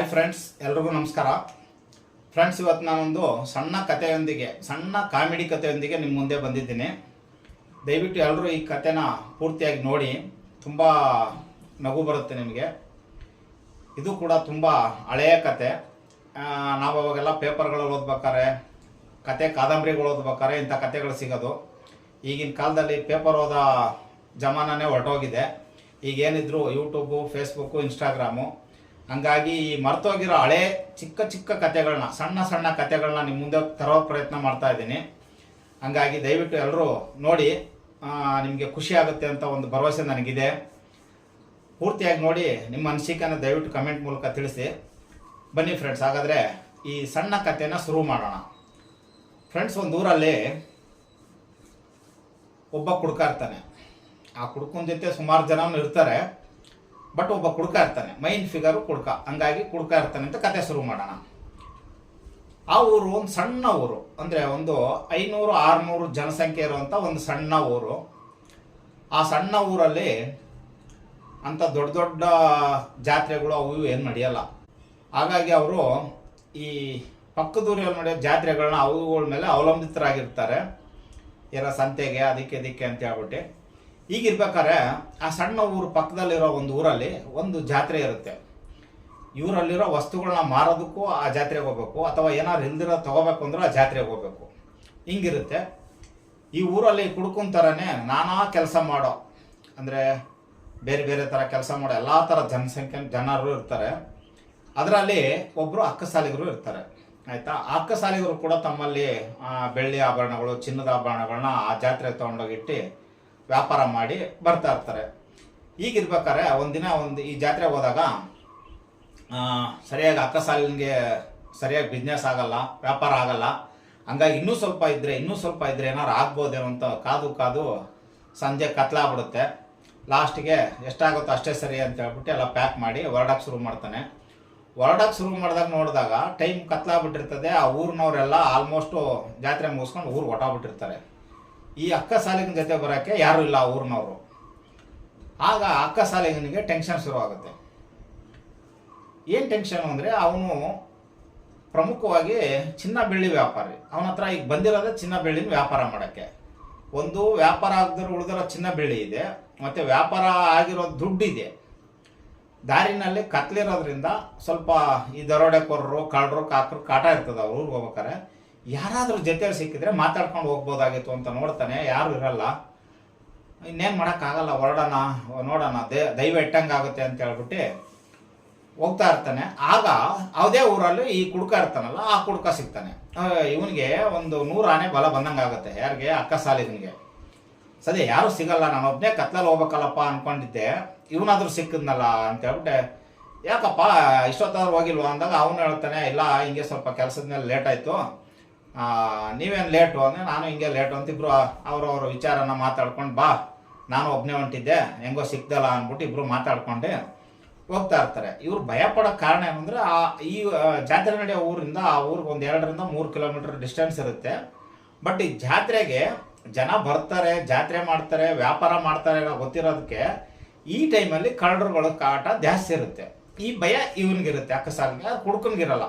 Hi friends ಎಲ್ರಿಗೂ ನಮಸ್ಕಾರ. Friends ಇವತ್ತು ನಾನೊಂದು ಸಣ್ಣ ಕಥೆಯೊಂದಿಗೆ, ಸಣ್ಣ ಕಾಮಿಡಿ ಕಥೆಯೊಂದಿಗೆ ನಿಮ್ಮ ಮುಂದೆ ಬಂದಿದ್ದೀನಿ. ದಯವಿಟ್ಟು ಎಲ್ಲರೂ ಈ ಕಥೆನ ಪೂರ್ತಿಯಾಗಿ ನೋಡಿ, ತುಂಬ ನಗು ಬರುತ್ತೆ ನಿಮಗೆ. ಇದು ಕೂಡ ತುಂಬ ಹಳೆಯ ಕತೆ ನಾವು ಅವಾಗೆಲ್ಲ ಪೇಪರ್ಗಳಲ್ಲಿ ಓದ್ಬೇಕಾರೆ ಕತೆ ಕಾದಂಬರಿಗಳು ಓದ್ಬೇಕಾರೆ ಇಂಥ ಕತೆಗಳು ಸಿಗೋದು. ಈಗಿನ ಕಾಲದಲ್ಲಿ ಪೇಪರ್ ಓದ ಜಮಾನನೇ ಹೊರಟೋಗಿದೆ. ಈಗೇನಿದ್ರು ಯೂಟ್ಯೂಬು ಫೇಸ್ಬುಕ್ಕು ಇನ್ಸ್ಟಾಗ್ರಾಮು ಹಂಗಾಗಿ ಈ ಮರ್ತೋಗಿರೋ ಹಳೆ ಚಿಕ್ಕ ಚಿಕ್ಕ ಕತೆಗಳನ್ನ ಸಣ್ಣ ಸಣ್ಣ ಕತೆಗಳನ್ನ ನಿಮ್ಮ ಮುಂದೆ ತರೋ ಪ್ರಯತ್ನ ಮಾಡ್ತಾ ಇದ್ದೀನಿ. ಹಂಗಾಗಿ ದಯವಿಟ್ಟು ಎಲ್ಲರೂ ನೋಡಿ ನಿಮಗೆ ಖುಷಿ ಆಗುತ್ತೆ ಅಂತ ಒಂದು ಭರವಸೆ ನನಗಿದೆ. ಪೂರ್ತಿಯಾಗಿ ನೋಡಿ, ನಿಮ್ಮ ಅನಿಸಿಕೆಯನ್ನು ದಯವಿಟ್ಟು ಕಮೆಂಟ್ ಮೂಲಕ ತಿಳಿಸಿ. ಬನ್ನಿ ಫ್ರೆಂಡ್ಸ್ ಹಾಗಾದರೆ ಈ ಸಣ್ಣ ಕಥೆನ ಶುರು ಮಾಡೋಣ. ಫ್ರೆಂಡ್ಸ್ ಒಂದು ಊರಲ್ಲಿ ಒಬ್ಬ ಕುಡ್ಕ ಇರ್ತಾನೆ. ಆ ಕುಡ್ಕನ ಜೊತೆ ಸುಮಾರು ಜನ ಇರ್ತಾರೆ. ಬಟ್ ಒಬ್ಬ ಕುಡ್ಕ ಇರ್ತಾನೆ. ಮೈನ್ ಫಿಗರು ಕುಡ್ಕ. ಹಂಗಾಗಿ ಕುಡ್ಕ ಇರ್ತಾನೆ ಅಂತ ಕತೆ ಶುರು ಮಾಡೋಣ. ಆ ಊರು ಒಂದು ಸಣ್ಣ ಊರು. ಅಂದರೆ ಒಂದು ಐನೂರು, ಆರುನೂರು ಜನಸಂಖ್ಯೆ ಇರುವಂಥ ಒಂದು ಸಣ್ಣ ಊರು. ಆ ಸಣ್ಣ ಊರಲ್ಲಿ ಅಂಥ ದೊಡ್ಡ ದೊಡ್ಡ ಜಾತ್ರೆಗಳು ಅವು ಇವು ಏನು ನಡೆಯಲ್ಲ. ಹಾಗಾಗಿ ಅವರು ಈ ಪಕ್ಕದೂರಲ್ಲಿ ನಡೆಯೋ ಜಾತ್ರೆಗಳನ್ನ ಅವುಗಳ ಮೇಲೆ ಅವಲಂಬಿತರಾಗಿರ್ತಾರೆ. ಏನೋ ಸಂತೆಗೆ, ಅದಕ್ಕೆ ಇದಕ್ಕೆ ಅಂತ ಹೇಳ್ಬಿಟ್ಟು. ಈಗಿರ್ಬೇಕಾದ್ರೆ ಆ ಸಣ್ಣ ಊರು ಪಕ್ಕದಲ್ಲಿರೋ ಒಂದು ಊರಲ್ಲಿ ಒಂದು ಜಾತ್ರೆ ಇರುತ್ತೆ. ಇವರಲ್ಲಿರೋ ವಸ್ತುಗಳನ್ನ ಮಾರೋದಕ್ಕೂ ಆ ಜಾತ್ರೆಗೆ ಹೋಗ್ಬೇಕು, ಅಥವಾ ಏನಾದ್ರು ಇಲ್ದಿರೋ ತಗೋಬೇಕು ಅಂದ್ರೆ ಆ ಜಾತ್ರೆಗೆ ಹೋಗ್ಬೇಕು. ಹಿಂಗಿರುತ್ತೆ. ಈ ಊರಲ್ಲಿ ಕುಡ್ಕೊಂತರೇ ನಾನಾ ಕೆಲಸ ಮಾಡೋ, ಅಂದರೆ ಬೇರೆ ಬೇರೆ ಥರ ಕೆಲಸ ಮಾಡೋ ಎಲ್ಲ ಥರ ಜನಸಂಖ್ಯೆ ಜನರು ಇರ್ತಾರೆ. ಅದರಲ್ಲಿ ಒಬ್ಬರು ಅಕ್ಕಸಾಲಿಗರು ಇರ್ತಾರೆ. ಆಯಿತಾ? ಅಕ್ಕಸಾಲಿಗರು ಕೂಡ ತಮ್ಮಲ್ಲಿ ಬೆಳ್ಳಿ ಆಭರಣಗಳು, ಚಿನ್ನದ ಆಭರಣಗಳನ್ನ ಆ ಜಾತ್ರೆಗೆ ತೊಗೊಂಡೋಗಿಟ್ಟು ವ್ಯಾಪಾರ ಮಾಡಿ ಬರ್ತಾ ಇರ್ತಾರೆ. ಈಗಿರ್ಬೇಕಾದ್ರೆ ಒಂದಿನ ಒಂದು ಈ ಜಾತ್ರೆ ಹೋದಾಗ ಸರಿಯಾಗಿ ಸರಿಯಾಗಿ ಅಕ್ಕಸಾಲಿಗೆ ಸರಿಯಾಗಿ ಬಿಸ್ನೆಸ್ ಆಗಲ್ಲ, ವ್ಯಾಪಾರ ಆಗಲ್ಲ. ಹಂಗಾಗಿ ಇನ್ನೂ ಸ್ವಲ್ಪ ಇದ್ರೆ, ಇನ್ನೂ ಸ್ವಲ್ಪ ಇದ್ರೆ ಏನಾರು ಆಗ್ಬೋದೇನೋ ಅಂತ ಕಾದು ಕಾದು ಸಂಜೆ ಕತ್ಲಾಗ್ಬಿಡುತ್ತೆ ಲಾಸ್ಟಿಗೆ ಎಷ್ಟಾಗುತ್ತೋ ಅಷ್ಟೇ ಸರಿ ಅಂತ ಹೇಳ್ಬಿಟ್ಟು ಎಲ್ಲ ಪ್ಯಾಕ್ ಮಾಡಿ ಹೊರಡಕ್ಕೆ ಶುರು ಮಾಡ್ತಾನೆ. ಹೊರಡಕ್ಕೆ ಶುರು ಮಾಡಿದಾಗ ನೋಡಿದಾಗ ಟೈಮ್ ಕತ್ಲಾಗ್ಬಿಟ್ಟಿರ್ತದೆ. ಆ ಊರಿನವರೆಲ್ಲ ಆಲ್ಮೋಸ್ಟು ಜಾತ್ರೆ ಮುಗಿಸ್ಕೊಂಡು ಊರು ಹೊಟ್ಟಾಗ್ಬಿಟ್ಟಿರ್ತಾರೆ ಈ ಅಕ್ಕ ಸಾಲಿನ ಜೊತೆ ಬರೋಕ್ಕೆ ಯಾರೂ ಇಲ್ಲ ಊರಿನವರು. ಆಗ ಅಕ್ಕ ಸಾಲಿಗನಿಗೆ ಟೆನ್ಷನ್ ಶುರುವಾಗುತ್ತೆ ಏನು ಟೆನ್ಷನ್ ಅಂದರೆ ಅವನು ಪ್ರಮುಖವಾಗಿ ಚಿನ್ನ ಬೆಳ್ಳಿ ವ್ಯಾಪಾರಿ. ಅವನ ಹತ್ರ ಈಗ ಬಂದಿರೋದೇ ಚಿನ್ನ ಬೆಳ್ಳಿನ ವ್ಯಾಪಾರ ಮಾಡೋಕ್ಕೆ. ಒಂದು ವ್ಯಾಪಾರ ಆಗದಿರೋ ಉಳಿದಿರೋ ಚಿನ್ನ ಬೆಳ್ಳಿ ಇದೆ, ಮತ್ತು ವ್ಯಾಪಾರ ಆಗಿರೋ ದುಡ್ಡಿದೆ ದಾರಿನಲ್ಲಿ ಕತ್ಲಿರೋದ್ರಿಂದ ಸ್ವಲ್ಪ ಈ ದರೋಡೆಕೋರರು, ಕಳ್ಳರು, ಕಾಕರು ಕಾಟ ಇರ್ತದೆ ಅವ್ರು ಹೋಗ್ಬೇಕಾರೆ ಯಾರಾದ್ರೂ ಜೊತೆಲಿ ಸಿಕ್ಕಿದ್ರೆ ಮಾತಾಡ್ಕೊಂಡು ಹೋಗ್ಬೋದಾಗಿತ್ತು ಅಂತ ನೋಡ್ತಾನೆ, ಯಾರು ಇರಲ್ಲ. ಇನ್ನೇನು ಮಾಡೋಕ್ಕಾಗಲ್ಲ, ಹೊರಡೋಣ, ನೋಡೋಣ, ದೇ, ದೈವ ಇಟ್ಟಂಗಾಗುತ್ತೆ ಅಂತ ಹೇಳ್ಬಿಟ್ಟು ಹೋಗ್ತಾ ಇರ್ತಾನೆ. ಆಗ ಯಾವುದೇ ಊರಲ್ಲಿ ಈ ಕುಡ್ಕ ಇರ್ತಾನಲ್ಲ, ಆ ಕುಡ್ಕ ಸಿಗ್ತಾನೆ. ಇವನಿಗೆ ಒಂದು ನೂರು ಆನೆ ಬಲ ಬಂದಂಗೆ ಆಗುತ್ತೆ ಯಾರಿಗೆ? ಅಕ್ಕ ಸಾಲಿಗನಿಗೆ. ಸರಿ, ಯಾರೂ ಸಿಗಲ್ಲ, ನಾನು ಒಬ್ಬನೇ ಕತ್ಲಲ್ಲಿ ಹೋಗ್ಬೇಕಲ್ಲಪ್ಪ ಅಂದ್ಕೊಂಡಿದ್ದೆ ಇವನಾದರೂ ಸಿಕ್ಕಿದ್ನಲ್ಲ ಅಂತ ಹೇಳ್ಬಿಟ್ಟೆ, ಯಾಕಪ್ಪ, ಇಷ್ಟೊತ್ತಾದ್ರೂ ಹೋಗಿಲ್ವಾ ಅಂದಾಗ ಅವನು ಹೇಳ್ತಾನೆ, ಇಲ್ಲ, ಹಿಂಗೆ ಸ್ವಲ್ಪ ಕೆಲಸದ ಮೇಲೆ ಲೇಟ್ ಆಯಿತು. ನೀವೇನು ಲೇಟು ಅಂದರೆ ನಾನು ಹಿಂಗೆ ಲೇಟು ಅಂತ ಇಬ್ಬರು ಅವ್ರವ್ರ ವಿಚಾರನ ಮಾತಾಡ್ಕೊಂಡು ಬಾ. ನಾನು ಒಬ್ಬನೇ ಹೊಂಟಿದ್ದೆ, ಹೆಂಗೋ ಸಿಕ್ದಲ್ಲ ಅಂದ್ಬಿಟ್ಟು ಇಬ್ಬರು ಮಾತಾಡ್ಕೊಂಡು. ಹೋಗ್ತಾ ಇರ್ತಾರೆ. ಇವ್ರು ಭಯ ಪಡೋ ಕಾರಣ ಏನಂದರೆ, ಆ, ಈ ಜಾತ್ರೆ ನಡೆಯೋ ಊರಿಂದ, ಆ ಊರಿಗೆ ಒಂದು ಎರಡರಿಂದ ಮೂರು ಕಿಲೋಮೀಟರ್ ಡಿಸ್ಟೆನ್ಸ್ ಇರುತ್ತೆ. ಬಟ್ ಈ ಜಾತ್ರೆಗೆ ಜನ ಬರ್ತಾರೆ, ಜಾತ್ರೆ ಮಾಡ್ತಾರೆ, ವ್ಯಾಪಾರ ಮಾಡ್ತಾರೆ ಅನ್ನೋ ಗೊತ್ತಿರೋದಕ್ಕೆ ಈ ಟೈಮಲ್ಲಿ ಕಳ್ಳರುಗಳ ಕಾಟ ಜಾಸ್ತಿ ಇರುತ್ತೆ. ಈ ಭಯ ಇವನಿಗಿರುತ್ತೆ ಅದು ಕುಡ್ಕನ್ಗಿರಲ್ಲ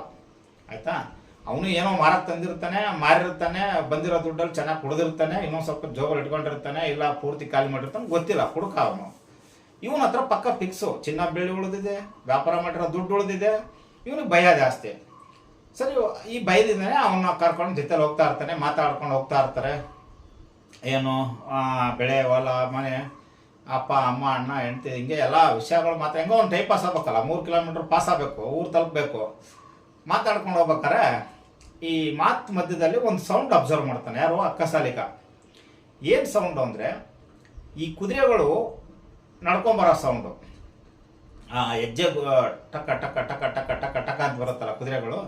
ಆಯ್ತಾ? ಅವನು ಏನೋ ಮಾರಕ್ಕೆ ತಂದಿರ್ತಾನೆ, ಮಾರಿರ್ತಾನೆ, ಬಂದಿರೋ ದುಡ್ಡಲ್ಲಿ ಚೆನ್ನಾಗಿ ಕುಡಿದಿರ್ತಾನೆ, ಇನ್ನೊಂದು ಸ್ವಲ್ಪ ಜೋಗಲ್ ಇಟ್ಕೊಂಡಿರ್ತಾನೆ, ಇಲ್ಲ ಪೂರ್ತಿ ಖಾಲಿ ಮಾಡಿರ್ತಾನೆ, ಗೊತ್ತಿಲ್ಲ ಕುಡುಕ ಅವನು. ಇವನ ಹತ್ರ ಪಕ್ಕ ಫಿಕ್ಸು ಚಿನ್ನ ಬೆಳ್ಳಿ ಉಳಿದಿದೆ, ವ್ಯಾಪಾರ ಮಾಡಿರೋ ದುಡ್ಡು ಉಳಿದಿದೆ, ಇವನಿಗೆ ಭಯ ಜಾಸ್ತಿ. ಸರಿ, ಈ ಭಯದಿಂದನೇ ಅವನ್ನ ಕರ್ಕೊಂಡು ಜೊತೆಲಿ ಹೋಗ್ತಾ ಇರ್ತಾನೆ, ಮಾತಾಡ್ಕೊಂಡು ಹೋಗ್ತಾ ಇರ್ತಾರೆ. ಏನು ಬೆಳೆ, ಹೊಲ, ಮನೆ, ಅಪ್ಪ, ಅಮ್ಮ, ಅಣ್ಣ, ಹೆಂಡತಿ, ಹಿಂಗೆ ಎಲ್ಲ ವಿಷಯಗಳು ಮಾತ್ರ. ಹೆಂಗೋ ಒಂದು ಟೈಮ್ ಪಾಸ್ ಆಗ್ಬೇಕಲ್ಲ, ಮೂರು ಕಿಲೋಮೀಟ್ರ್ ಪಾಸ್ ಆಗಬೇಕು, ಊರು ತಲುಪಬೇಕು. ಮಾತಾಡ್ಕೊಂಡು ಹೋಗ್ಬೇಕಾರೆ ಈ ಮಾತ್ ಮಧ್ಯದಲ್ಲಿ ಒಂದು ಸೌಂಡ್ ಅಬ್ಸರ್ವ್ ಮಾಡ್ತಾನೆ. ಯಾರು? ಅಕ್ಕಸಾಲಿಕ ಏನು ಸೌಂಡು ಅಂದರೆ ಈ ಕುದುರೆಗಳು ನಡ್ಕೊಂಬರೋ ಸೌಂಡು ಆ ಹೆಜ್ಜೆ ಟಕ ಟಕ ಟಕ ಟಕ ಟಕ ಟಕ ಅಂತ ಬರುತ್ತಲ್ಲ ಕುದುರೆಗಳು,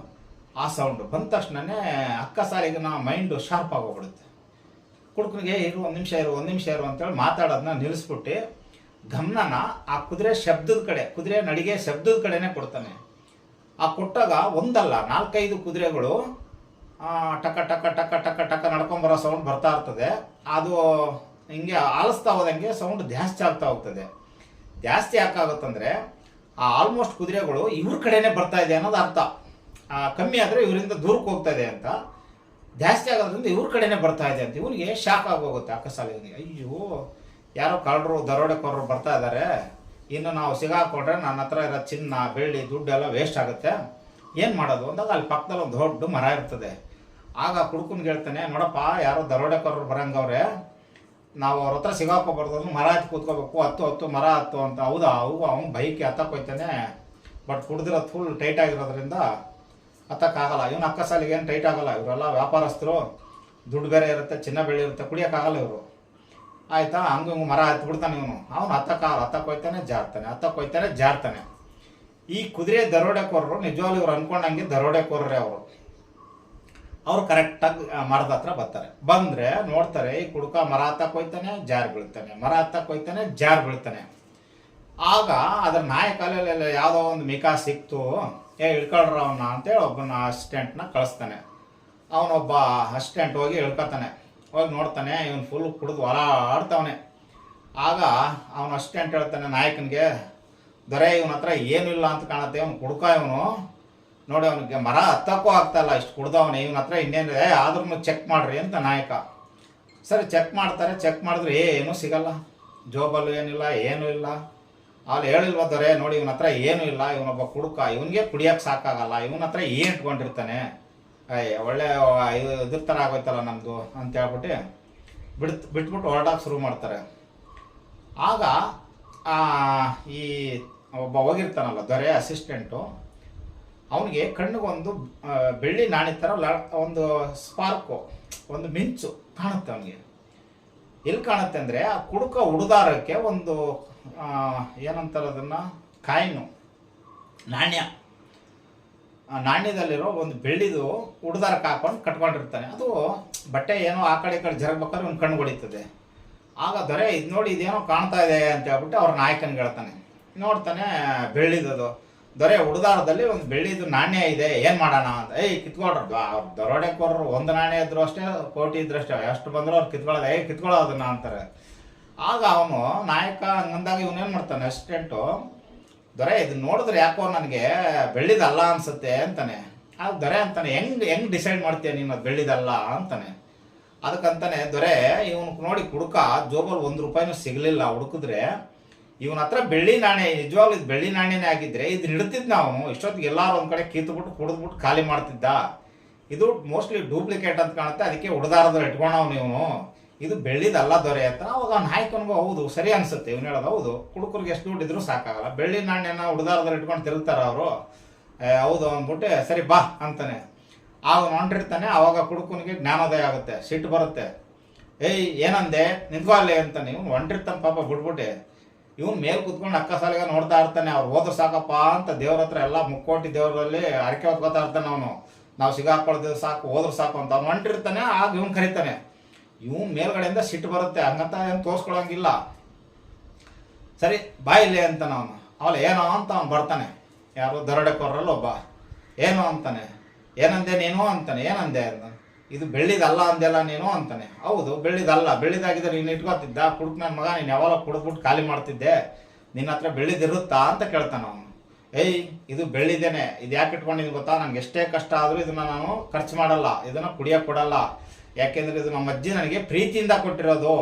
ಆ ಸೌಂಡು ಬಂದ ತಕ್ಷಣನೇ ಅಕ್ಕ ಸಾಲಿಗಿನ ಮೈಂಡು ಶಾರ್ಪ್ ಆಗೋಗ್ಬಿಡುತ್ತೆ. ಕುಡ್ಕನಿಗೆ ಇರು, ಒಂದು ನಿಮಿಷ ಇರು, ಒಂದು ನಿಮಿಷ ಇರು ಅಂತೇಳಿ ಮಾತಾಡೋದನ್ನ ನಿಲ್ಲಿಸ್ಬಿಟ್ಟು ಗಮನನ ಆ ಕುದುರೆ ಶಬ್ದದ ಕಡೆ, ಕುದುರೆ ನಡಿಗೆ ಶಬ್ದದ ಕಡೆನೇ ಕೊಡ್ತಾನೆ. ಆ ಕೊಟ್ಟಾಗ ಒಂದಲ್ಲ, ನಾಲ್ಕೈದು ಕುದುರೆಗಳು ಟಕ ಟಕ ಟಕ ಟಕ ಟಕ ನಡ್ಕೊಂಬರೋ ಸೌಂಡ್ ಬರ್ತಾ ಇರ್ತದೆ. ಅದು ಹಿಂಗೆ ಆಲಿಸ್ತಾ ಹೋದಂಗೆ ಸೌಂಡ್ ಜಾಸ್ತಿ ಆಗ್ತಾ ಹೋಗ್ತದೆ. ಜಾಸ್ತಿ ಯಾಕಾಗುತ್ತಂದ್ರೆ, ಆ ಆಲ್ಮೋಸ್ಟ್ ಕುದುರೆಗಳು ಇವ್ರ ಕಡೆನೇ ಬರ್ತಾ ಇದೆ ಅನ್ನೋದು ಅರ್ಥ. ಕಮ್ಮಿ ಆದರೆ ಇವರಿಂದ ದೂರಕ್ಕೆ ಹೋಗ್ತಾ ಇದೆ ಅಂತ. ಜಾಸ್ತಿ ಆಗೋದ್ರಿಂದ ಇವ್ರ ಕಡೆನೇ ಬರ್ತಾ ಇದೆ ಅಂತ. ಇವನಿಗೆ ಶಾಕ್ ಆಗೋಗುತ್ತೆ ಇವನಿಗೆ ಅಯ್ಯೋ, ಯಾರೋ ಕಳ್ಳರು, ದರೋಡೆಕೋರರು ಬರ್ತಾ ಇದ್ದಾರೆ. ಇನ್ನು ನಾವು ಸಿಗಾಕೊಂಡ್ರೆ ನನ್ನ ಹತ್ರ ಇರೋ ಚಿನ್ನ, ಬೆಳ್ಳಿ, ದುಡ್ಡೆಲ್ಲ ವೇಸ್ಟ್ ಆಗುತ್ತೆ. ಏನು ಮಾಡೋದು? ಅಂದಾಗ ಅಲ್ಲಿ ಪಕ್ಕದಲ್ಲಿ ಒಂದು ದೊಡ್ಡ ಮರ ಇರ್ತದೆ. ಆಗ ಕುಡ್ಕೊಂಡು ಹೇಳ್ತಾನೆ ನೋಡಪ್ಪ, ಯಾರೋ ದರೋಡೆಕೋರರು ಬರಂಗವ್ರೆ, ನಾವು ಅವ್ರ ಹತ್ರ ಸಿಗಾಕೋಬಾರ್ದು ಮರ ಹತ್ತಿ ಕೂತ್ಕೋಬೇಕು. ಹತ್ತು ಹತ್ತು ಮರ ಹತ್ತು ಅಂತ. ಹೌದಾ? ಅವು ಅವ್ನು ಬೈಕ್ ಹತ್ತಕ್ಕೆ ಹೋಯ್ತಾನೆ. ಬಟ್ ಕುಡ್ದಿರೋದು ಫುಲ್ ಟೈಟ್ ಆಗಿರೋದ್ರಿಂದ ಹತ್ತಕ್ಕಾಗಲ್ಲ ಇವನು ಅಕ್ಕ ಸಾಲಿಗೆ ಏನು ಟೈಟ್ ಆಗಲ್ಲ. ಇವರೆಲ್ಲ ವ್ಯಾಪಾರಸ್ಥರು. ದುಡ್ಡು ಬೇರೆ ಇರುತ್ತೆ, ಚಿನ್ನ, ಬೆಳ್ಳಿ ಇರುತ್ತೆ, ಕುಡಿಯೋಕ್ಕಾಗಲ್ಲ ಇವರು. ಆಯ್ತಾ? ಹಂಗಂಗೆ ಹಿಂಗೆ ಮರ ಹತ್ತಿ ಬಿಡ್ತಾನೆ ಇವನು. ಅವನು ಕಾಲ ಹತ್ತಕ್ಕೆ ಹೋಯ್ತಾನೆ, ಜಾರ್ತಾನೆ. ಹತ್ತಕ್ಕೆ ಹೋಯ್ತಾನೆ, ಜಾರ್ತಾನೆ. ಈ ಕುದುರೆ ದರೋಡೆಕೋರರು ನಿಜವಾಗ್ಲೂ ಇವ್ರು ಅನ್ಕೊಂಡಂಗೆ ದರೋಡೆಕೋರರೇ ಅವರು. ಅವ್ರು ಕರೆಕ್ಟಾಗಿ ಮರದ ಹತ್ರ ಬರ್ತಾರೆ. ಬಂದರೆ ನೋಡ್ತಾರೆ, ಈ ಕುಡುಕ ಮರ ಹತ್ತಕ್ಕೆ ಹೋಯ್ತಾನೆ, ಜಾರ್ ಬೀಳ್ತಾನೆ. ಮರ ಹತ್ತಕ್ಕೆ ಹೋಯ್ತಾನೆ, ಜಾರ್ ಬೀಳ್ತಾನೆ. ಆಗ ಅದ್ರ ನಾಯಕಲೆಲ್ಲ ಯಾವುದೋ ಒಂದು ಮಿಕಾ ಸಿಕ್ತು. ಏ ಇಳ್ಕೊಳ್ರ ಅವನ್ನ ಅಂತೇಳಿ ಒಬ್ಬನ ಅಸಿಸ್ಟೆಂಟ್ನ ಕಳಿಸ್ತಾನೆ. ಅವನೊಬ್ಬ ಅಸಿಸ್ಟೆಂಟ್ ಹೋಗಿ ಇಳ್ಕೊತಾನೆ. ಹೋಗಿ ನೋಡ್ತಾನೆ, ಇವನು ಫುಲ್ ಕುಡಿದು ಹೊಲಾಡ್ತಾವನೆ ಆಗ ಅವನ ಅಸಿಸ್ಟೆಂಟ್ ಹೇಳ್ತಾನೆ ನಾಯಕನಿಗೆ, ದೊರೆ, ಇವನ ಹತ್ರ ಏನೂ ಇಲ್ಲ ಅಂತ ಕಾಣುತ್ತೆ ಅವನು ಕುಡ್ಕ ಇವನು. ನೋಡಿ ಅವನಿಗೆ ಮರ ಹತ್ತಕ್ಕೂ ಆಗ್ತಾಯಿಲ್ಲ ಇಷ್ಟು ಕುಡ್ದವನೆ. ಇವನ ಹತ್ರ ಇನ್ನೇನು, ಏ ಆದ್ರೂ ಚೆಕ್ ಮಾಡ್ರಿ ಅಂತ ನಾಯಕ. ಸರಿ ಚೆಕ್ ಮಾಡ್ತಾರೆ ಚೆಕ್ ಮಾಡಿದ್ರೆ ಏನೂ ಸಿಗಲ್ಲ. ಜೋಬಲ್ಲು ಏನಿಲ್ಲ, ಏನೂ ಇಲ್ಲ. ಅಲ್ಲಿ ಹೇಳಿಲ್ವ, ದೊರೆ, ನೋಡಿ ಇವನ ಹತ್ರ ಏನೂ ಇಲ್ಲ, ಇವನೊಬ್ಬ ಕುಡ್ಕ. ಇವನಿಗೆ ಕುಡಿಯೋಕೆ ಸಾಕಾಗಲ್ಲ. ಇವನ ಹತ್ರ ಏನು ಇಟ್ಕೊಂಡಿರ್ತಾನೆ? ಅಯ್ಯ ಒಳ್ಳೆ ಇದು ಇದ್ರ ಥರ ಆಗೋಯ್ತಲ್ಲ ನಮ್ಮದು ಅಂತ ಹೇಳ್ಬಿಟ್ಟು ಬಿಡ್ ಬಿಟ್ಬಿಟ್ಟು ಹೊರಡಕ್ಕೆ ಶುರು ಮಾಡ್ತಾರೆ. ಆಗ ಈ ಒಬ್ಬ ಹೋಗಿರ್ತಾನಲ್ಲ, ದೊರೆ ಅಸಿಸ್ಟೆಂಟು ಅವನಿಗೆ ಕಣ್ಣಿಗೊಂದು ಬೆಳ್ಳಿ ನಾಣ್ಯ ಥರ ಲ, ಒಂದು ಸ್ಪಾರ್ಕು ಒಂದು ಮಿಂಚು ಕಾಣುತ್ತೆ ಅವನಿಗೆ. ಎಲ್ಲಿ ಕಾಣುತ್ತೆ ಅಂದರೆ, ಆ ಕುಡುಕ ಉಡುದಾರಕ್ಕೆ ಒಂದು ಏನಂತಾರೆ ಅದನ್ನು ಕಾಯಿನು, ನಾಣ್ಯ. ನಾಣ್ಯದಲ್ಲಿರೋ ಒಂದು ಬೆಳ್ಳಿದು ಉಡ್ದಾರಕ್ಕೆ ಹಾಕೊಂಡು ಕಟ್ಕೊಂಡಿರ್ತಾನೆ. ಅದು ಬಟ್ಟೆ ಏನೋ ಆ ಕಡೆ ಈ ಕಡೆ ಜರಗ್ಬೇಕಾದ್ರೆ ಒಂದು ಕಣ್ಣು ಹೊಡಿತದೆ. ಆಗ ದೊರೆ, ಇದು ನೋಡಿ ಇದೇನೋ ಕಾಣ್ತಾ ಇದೆ ಅಂತ ಹೇಳ್ಬಿಟ್ಟು ಅವ್ರ ನಾಯಕನಿಗೆ ಹೇಳ್ತಾನೆ. ನೋಡ್ತಾನೆ ಬೆಳ್ಳಿದದು ದೊರೆ, ಉಡ್ದಾರದಲ್ಲಿ ಒಂದು ಬೆಳ್ಳಿದು ನಾಣ್ಯ ಇದೆ, ಏನು ಮಾಡೋಣ ಅಂತ. ಏಯ್, ಕಿತ್ಕೊಳ್ರು. ಅವ್ರು ದರೋಡೆಕೋರರು ಒಂದು ನಾಣ್ಯ ಇದ್ರು ಅಷ್ಟೇ, ಕೋಟಿ ಇದ್ರು ಅಷ್ಟೇ. ಎಷ್ಟು ಬಂದರೂ ಅವ್ರು ಕಿತ್ಕೊಳ್ಳೋದು ಏಯ್ ಕಿತ್ಕೊಳ್ಳೋದನ್ನ ಅಂತಾರೆ. ಆಗ ಅವನು ನಾಯಕ ಹಂಗಂದಾಗ ಇವನೇನು ಮಾಡ್ತಾನೆ, ಅಸಿಸ್ಟೆಂಟು ದೊರೆ ಇದು ನೋಡಿದ್ರೆ ಯಾಕೋ ನನಗೆ ಬೆಳ್ಳಿದಲ್ಲ ಅನ್ಸುತ್ತೆ ಅಂತಾನೆ. ಆ ದೊರೆ ಅಂತಾನೆ, ಹೆಂಗ್ ಹೆಂಗ್ ಡಿಸೈಡ್ ಮಾಡ್ತೀಯ ನೀನು ಅದು ಬೆಳ್ಳಿದಲ್ಲ? ಅಂತಾನೆ. ಅದಕ್ಕಂತಾನೆ, ದೊರೆ, ಇವನು ನೋಡಿ ಕುಡುಕ ಜೋಬಲ್ ಒಂದು ರೂಪಾಯಿನೂ ಸಿಗಲಿಲ್ಲ ಹುಡುಕಿದ್ರೆ, ಇವನ ಹತ್ರ ಬೆಳ್ಳಿ ನಾಣ್ಯ, ನಿಜವಾಗ್ಲೂ ಇದು ಬೆಳ್ಳಿ ನಾಣ್ಯನೇ ಆಗಿದ್ರೆ ಇದನ್ನ ಹಿಡ್ತಿದ್ದ ನಾವು ಇಷ್ಟೊತ್ತಿಗೆ ಎಲ್ಲಾರು ಒಂದು ಕಡೆ ಕಿತ್ಬಿಟ್ಟು ಕುಡಿದ್ಬಿಟ್ಟು ಖಾಲಿ ಮಾಡ್ತಿದ್ದ. ಇದು ಮೋಸ್ಟ್ಲಿ ಡೂಪ್ಲಿಕೇಟ್ ಅಂತ ಕಾಣುತ್ತೆ, ಅದಕ್ಕೆ ಉಡ್ದಾರದಲ್ಲಿ ಇಟ್ಕೊಂಡವನು ಇವನು. ಇದು ಬೆಳ್ಳಿದಲ್ಲ ದೊರೆ ಅಂತ. ಅವಾಗ ನಾಯಕನಿಗೂ ಹೌದು, ಸರಿ ಅನ್ಸುತ್ತೆ. ಇವ್ನು ಹೇಳೋದು, ಹೌದು, ಕುಡುಕರಿಗೆ ಎಷ್ಟು ದುಡ್ಡು ಇದ್ರೂ ಸಾಕಾಗಲ್ಲ. ಬೆಳ್ಳಿ ನಾಣ್ಯನ ಉಡ್ದಾರದಲ್ಲಿ ಇಟ್ಕೊಂಡು ತಿರುಗ್ತಾರ ಅವರು. ಹೌದು ಅಂದ್ಬಿಟ್ಟು ಸರಿ, ಬಾ ಅಂತಾನೆ. ಆಗ ಹೊಂಟಿರ್ತಾನೆ, ಅವಾಗ ಕುಡುಕನಿಗೆ ಜ್ಞಾನೋದಯ ಆಗುತ್ತೆ, ಸಿಟ್ಟು ಬರುತ್ತೆ. ಏಯ್, ಏನಂದೆ? ನಿಂತ್ಕೋ ಅಲ್ಲೇ ಅಂತ ನೀವು ಹೊಂಟಿರ್ತಾನೆ ಪಾಪ ಬಿಡ್ಬಿಟ್ಟೆ ಇವನು ಮೇಲ್ ಕುತ್ಕೊಂಡು ಅಕ್ಕ ಸಾಲಿಗೆ ನೋಡ್ತಾ ಇರ್ತಾನೆ. ಅವ್ರು ಹೋದ್ರೆ ಸಾಕಪ್ಪ ಅಂತ ದೇವ್ರ ಹತ್ರ ಎಲ್ಲ ಮುಕ್ಕೋಟಿ ದೇವರಲ್ಲಿ ಅರಕೆ ಹೊತ್ಕೋತಾ ಇರ್ತಾನೆ ಅವನು. ನಾವು ಸಿಗಾಕೊಳ್ದಿದ್ದು ಸಾಕು, ಹೋದ್ರೆ ಸಾಕು ಅಂತ. ಅವ್ನು ಹೊಂಟಿರ್ತಾನೆ, ಆಗ ಇವನು ಕರೀತಾನೆ. ಇವನು ಮೇಲ್ಗಡೆಯಿಂದ ಸಿಟ್ಟು ಬರುತ್ತೆ, ಹಂಗಂತ ಏನು ತೋರಿಸ್ಕೊಳಂಗಿಲ್ಲ. ಸರಿ ಬಾಯಿಲೆ ಅಂತ ಅವನು ಅವಳು ಏನೋ ಅಂತ ಅವ್ನು ಬರ್ತಾನೆ. ಯಾರು ದರೋಡೆಕೋರಲ್ಲ ಒಬ್ಬ. ಏನು ಅಂತಾನೆ. ಏನಂದೆ ನೀನು ಅಂತಾನೆ. ಏನಂದೆ ಅಂತ. ಇದು ಬೆಳ್ಳಿದಲ್ಲ ಅಂದೆಲ್ಲ ನೀನು ಅಂತಾನೆ. ಹೌದು, ಬೆಳ್ಳಿದಲ್ಲ. ಬೆಳ್ಳಿದಾಗಿದ್ರೆ ನೀನು ಇಟ್ಕೋತಿದ್ದ. ಕುಡ್ಕ ನನ್ನ ಮಗ, ನೀನು ಯಾವಾಗ ಕುಡಿದ್ಬಿಟ್ಟು ಖಾಲಿ ಮಾಡ್ತಿದ್ದೆ. ನಿನ್ನ ಹತ್ರ ಬೆಳ್ಳಿದಿರುತ್ತಾ ಅಂತ ಕೇಳ್ತಾನೆ ಅವನು. ಏಯ್, ಇದು ಬೆಳ್ಳಿದೇನೆ. ಇದು ಯಾಕೆ ಇಟ್ಕೊಂಡಿದ್ದೀನಿ ಗೊತ್ತಾ? ನನಗೆ ಎಷ್ಟೇ ಕಷ್ಟ ಆದರೂ ಇದನ್ನು ನಾನು ಖರ್ಚು ಮಾಡಲ್ಲ. ಇದನ್ನು ಕುಡಿಯೋಕೆ ಕೊಡಲ್ಲ. ಯಾಕೆಂದ್ರೆ ಇದು ನಮ್ಮ ಅಜ್ಜಿ ನನಗೆ ಪ್ರೀತಿಯಿಂದ ಕೊಟ್ಟಿರೋದು.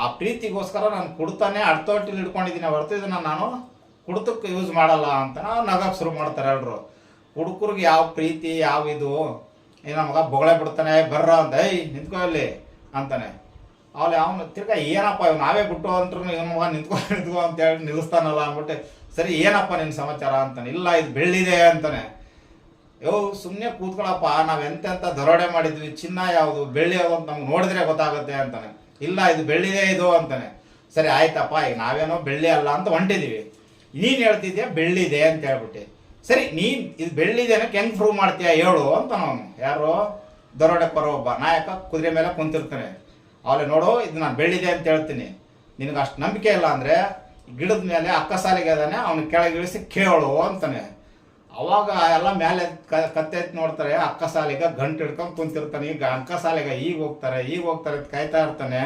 ಆ ಪ್ರೀತಿಗೋಸ್ಕರ ನಾನು ಕುಡ್ತಾನೆ, ಅಡ್ತೋಟಿಲಿ ಇಟ್ಕೊಂಡಿದ್ದೀನಿ ಹೊರತು ಇದನ್ನ ನಾನು ಕುಡ್ತಕ್ಕೆ ಯೂಸ್ ಮಾಡಲ್ಲ ಅಂತ ನಗಕ್ಕೆ ಶುರು ಮಾಡ್ತಾರೆ ಎಲ್ರು. ಹುಡುಗರಿಗೆ ಯಾವ ಪ್ರೀತಿ, ಯಾವ ಇದು? ಏನು ಮಗ ಬೊಗಳೆ ಬಿಡ್ತಾನೆ, ಬರ್ರ ಅಂತ, ಏಯ್, ನಿಂತ್ಕೋ ಅಲ್ಲಿ ಅಂತಾನೆ. ಅವಳು ಅವನು ತಿರ್ಗಾ, ಏನಪ್ಪ ಇವ್ ನಾವೇ ಬಿಟ್ಟು ಅಂತರೂ ಇವನು ಮಗ ನಿಂತ್ಕೊ ನಿಂತ್ಕೊ ಅಂತ ಹೇಳಿ ನಿಲ್ಲಿಸ್ತಾನಲ್ಲ ಅಂದ್ಬಿಟ್ಟು, ಸರಿ, ಏನಪ್ಪ ನಿನ್ನ ಸಮಾಚಾರ? ಅಂತಾನೆ. ಇಲ್ಲ, ಇದು ಬೆಳ್ಳಿದೆ ಅಂತಾನೆ. ಯೋ ಸುಮ್ಮನೆ ಕೂತ್ಕೊಳಪ್ಪ ಎಂತೆಂತ ದರೋಡೆ ಮಾಡಿದ್ವಿ, ಚಿನ್ನ ಯಾವುದು, ಬೆಳ್ಳಿ ಯಾವುದು ಅಂತ ನಮ್ಗೆ ನೋಡಿದ್ರೆ ಗೊತ್ತಾಗುತ್ತೆ ಅಂತಾನೆ. ಇಲ್ಲ, ಇದು ಬೆಳ್ಳಿದೇ ಇದು ಅಂತಾನೆ. ಸರಿ, ಆಯ್ತಪ್ಪ, ಈಗ ನಾವೇನೋ ಬೆಳ್ಳಿ ಅಲ್ಲ ಅಂತ ಹೊಂಟಿದ್ದೀವಿ ನೀನು ಹೇಳ್ತಿದ್ಯಾ, ಬೆಳ್ಳಿದೆ ಅಂತ ಹೇಳ್ಬಿಟ್ಟು. ಸರಿ, ನೀನ್, ಇದು ಬೆಳ್ಳಿದೆ ಅನ್ನಕ್ಕೆ ಹೆಂಗ್ ಪ್ರೂವ್ ಮಾಡ್ತೀಯ, ಹೇಳು ಅಂತ ನಾನು. ಯಾರು? ದರೋಡೆ ಕೊರೋ ಒಬ್ಬ ನಾಯಕ ಕುದುರೆ ಮೇಲೆ ಕುಂತಿರ್ತಾನೆ. ಅವಳೆ ನೋಡು, ಇದು ನಾನು ಬೆಳ್ಳಿದೆ ಅಂತ ಹೇಳ್ತೀನಿ. ನಿನಗೆ ಅಷ್ಟು ನಂಬಿಕೆ ಇಲ್ಲ ಅಂದ್ರೆ ಗಿಡದ ಮೇಲೆ ಅಕ್ಕ ಸಾಲಿಗೆ ಅದಾನೆ, ಅವ್ನ ಕೆಳಗೆ ಇಳಿಸಿ ಕೇಳು ಅಂತಾನೆ. ಅವಾಗ ಎಲ್ಲ ಮೇಲೆ ಕತ್ತೆ ಎತ್ತಿ ನೋಡ್ತಾರೆ, ಅಕ್ಕ ಸಾಲಿಗ ಗಂಟು ಹಿಡ್ಕೊಂಡು ಕುಂತಿರ್ತಾನೆ. ಈಗ ಅಕ್ಕ ಸಾಲಿಗ ಈಗ ಹೋಗ್ತಾರೆ ಈಗ ಹೋಗ್ತಾರೆ ಅಂತ ಕಾಯ್ತಾ ಇರ್ತಾನೆ.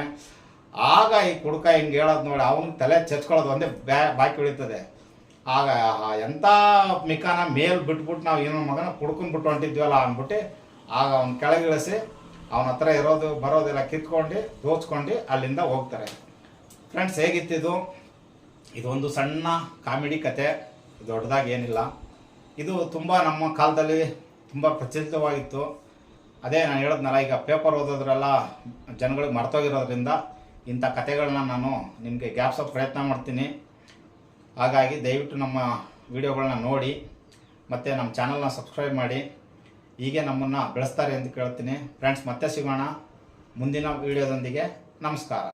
ಆಗ ಈ ಕುಡ್ಕ ಹಿಂಗೆ ಹೇಳೋದು ನೋಡಿ ಅವನು ತಲೆ ಚಚ್ಕೊಳ್ಳೋದು ಒಂದೇ ಬ್ಯಾ, ಬಾಕಿ ಉಳಿತದೆ. ಆಗ ಎಂಥ ಮಿಕಾನ ಮೇಲ್ ಬಿಟ್ಬಿಟ್ಟು ನಾವು ಏನೋ ಮಗನ ಕುಡ್ಕೊಂಡ್ಬಿಟ್ಟು ಹೊಂಟಿದ್ವಲ್ಲ ಅಂದ್ಬಿಟ್ಟು ಆಗ ಅವ್ನ ಕೆಳಗಿಳಿಸಿ ಅವನ ಹತ್ರ ಇರೋದು ಬರೋದೆಲ್ಲ ಕಿತ್ಕೊಂಡು ದೋಚ್ಕೊಂಡು ಅಲ್ಲಿಂದ ಹೋಗ್ತಾರೆ. ಫ್ರೆಂಡ್ಸ್ ಹೇಗಿತ್ತಿದು ಇದೊಂದು ಸಣ್ಣ ಕಾಮಿಡಿ ಕತೆ, ದೊಡ್ಡದಾಗಿ ಏನಿಲ್ಲ. ಇದು ತುಂಬ ನಮ್ಮ ಕಾಲದಲ್ಲಿ ತುಂಬ ಪ್ರಚಲಿತವಾಗಿತ್ತು. ಅದೇ ನಾನು ಹೇಳೋದ್ನಲ್ಲ ಈಗ ಪೇಪರ್ ಓದೋದ್ರೆಲ್ಲ ಜನಗಳಿಗೆ ಮರ್ತೋಗಿರೋದ್ರಿಂದ ಇಂಥ ಕತೆಗಳನ್ನ ನಾನು ನಿಮಗೆ ಗ್ಯಾಪ್ಸೋ ಪ್ರಯತ್ನ ಮಾಡ್ತೀನಿ. ಹಾಗಾಗಿ ದಯವಿಟ್ಟು ನಮ್ಮ ವಿಡಿಯೋಗಳನ್ನ ನೋಡಿ, ಮತ್ತು ನಮ್ಮ ಚಾನಲ್ನ ಸಬ್ಸ್ಕ್ರೈಬ್ ಮಾಡಿ. ಹೀಗೆ ನಮ್ಮನ್ನು ಬೆಳೆಸ್ತಾರೆ ಎಂದು ಕೇಳ್ತೀನಿ. ಫ್ರೆಂಡ್ಸ್ ಮತ್ತೆ ಸಿಗೋಣ. ಮುಂದಿನ ವಿಡಿಯೋದೊಂದಿಗೆ ನಮಸ್ಕಾರ.